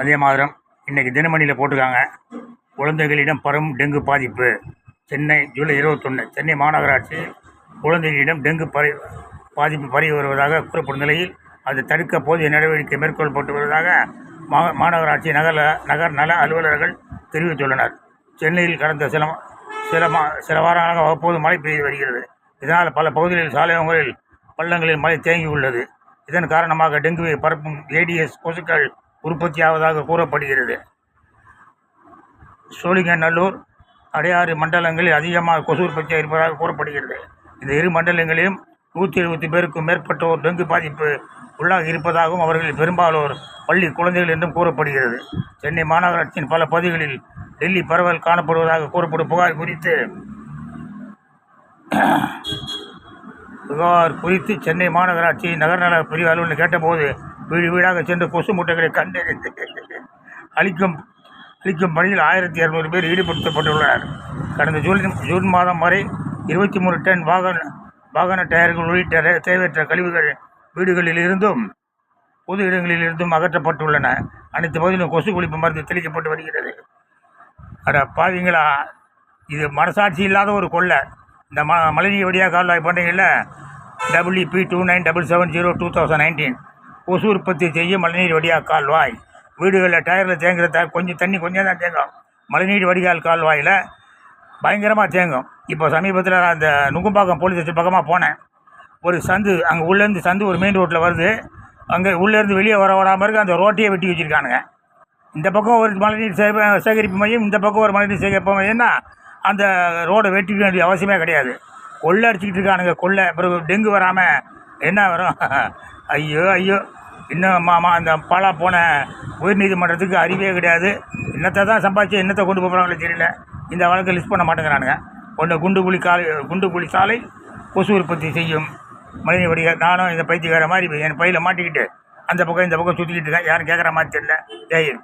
அதே மாதிரம். இன்றைக்கி தினமணியில் போட்டிருக்காங்க. குழந்தைகளிடம் பரும் டெங்கு பாதிப்பு. சென்னை ஜூலை இருபத்தொன்று சென்னை மாநகராட்சி குழந்தைகளிடம் டெங்கு பரி பாதிப்பு பரவி வருவதாக கூறப்படும் நிலையில் அதை தடுக்க போதிய நடவடிக்கை மேற்கொள்ளப்பட்டு வருவதாக மா மாநகராட்சி நகர நகர் நல அலுவலர்கள் தெரிவித்துள்ளனர். சென்னையில் கடந்த சில சில மா சில வாரங்களாக அவ்வப்போது மழை பெய்து வருகிறது. இதனால் பல பகுதிகளில் சாலையோங்களில் பள்ளங்களில் மழை தேங்கி உள்ளது இதன் காரணமாக டெங்குவை பரப்பும் ஏடிஎஸ் கொசுக்கள் உற்பத்தியாவதாக கூறப்படுகிறது. சோழிங்கநல்லூர் அடையாறு மண்டலங்களில் அதிகமாக கொசு உற்பத்தியாக இருப்பதாக கூறப்படுகிறது. இந்த இரு மண்டலங்களிலும் நூற்றி எழுபத்தி பேருக்கும் மேற்பட்டோர் டெங்கு பாதிப்பு உள்ளாக இருப்பதாகவும் அவர்களில் பெரும்பாலோர் பள்ளி குழந்தைகள் என்றும் கூறப்படுகிறது. சென்னை மாநகராட்சியின் பல பகுதிகளில் டெல்லி பரவல் காணப்படுவதாக கூறப்படும் புகார் குறித்து புகார் குறித்து சென்னை மாநகராட்சி நகர்நல பிரிவு அலுவலர் கேட்டபோது வீடு வீடாக சென்று கொசு முட்டைகளை கண்டறிந்து அளிக்கும் அளிக்கும் பணியில் ஆயிரத்தி இரநூறு பேர் ஈடுபடுத்தப்பட்டுள்ளனர். கடந்த ஜூன் ஜூன் மாதம் வரை இருபத்தி மூணு டன் வாகன வாகன டயர்கள் உள்ளிட்ட தேவையற்ற கழிவுகள் வீடுகளில் இருந்தும் பொது இடங்களில் இருந்தும் அகற்றப்பட்டுள்ளன. அனைத்து பகுதியிலும் கொசு ஒழிப்பு மருந்து தெளிக்கப்பட்டு வருகிறது. அட பாவிங்களா இது மனசாட்சி இல்லாத ஒரு கொள்ளை. இந்த ம மழைநீர் வழியாக கால்வாய் பண்ணுறீங்கல்ல WP two nine double seven zero two thousand nineteen கொசு உற்பத்தி செய்யும் மழைநீர் வடிகால் கால்வாய். வீடுகளில் டயரில் தேங்குற த கொஞ்சம் தண்ணி கொஞ்சம் தான் தேங்கும் மழைநீர் வடிகால் கால்வாயில் பயங்கரமாக தேங்கும். இப்போ சமீபத்தில் நான் அந்த நுங்கும்பாக்கம் போலீஸ் ஸ்டேஷன் பக்கமாக போனேன். ஒரு சந்து அங்கே உள்ளேருந்து சந்து ஒரு மெயின் ரோட்டில் வருது. அங்கே உள்ளேருந்து வெளியே வர விடாமல் இருக்க. அந்த ரோட்டையே வெட்டி வச்சுருக்கானுங்க. இந்த பக்கம் ஒரு மழைநீர் சே- சேகரிப்பு மையம் இந்த பக்கம் ஒரு மழைநீர் சேகரிப்பு மையம்னா அந்த ரோடை வெட்டிக்க வேண்டிய அவசியமே கிடையாது. கொள்ளை அடிச்சுக்கிட்டு இருக்கானுங்க கொள்ளை. பிறகு டெங்கு வராமல் என்ன வரும்? ஐயோ ஐயோ. இன்னும் மாமா அந்த பாலா போன உயர்நீதிமன்றத்துக்கு அறிவே கிடையாது. என்னத்தை தான் சம்பாதிச்சு என்னத்தை கொண்டு போகிறாங்களோ தெரியல. இந்த வழக்கை லிஸ்ட் பண்ண மாட்டேங்கிறானுங்க. ஒன்று குண்டு குழி காலை குண்டு குழி சாலை கொசு உற்பத்தி செய்யும் மனித வடிகள் நானும் இந்த பைத்தியக்கார மாதிரி என் பையில் மாட்டிக்கிட்டு அந்த பக்கம் இந்த பக்கம் சுற்றிக்கிட்டு இருக்கேன். யாரும் கேட்குற மாதிரி தெரியல. ஜெயின்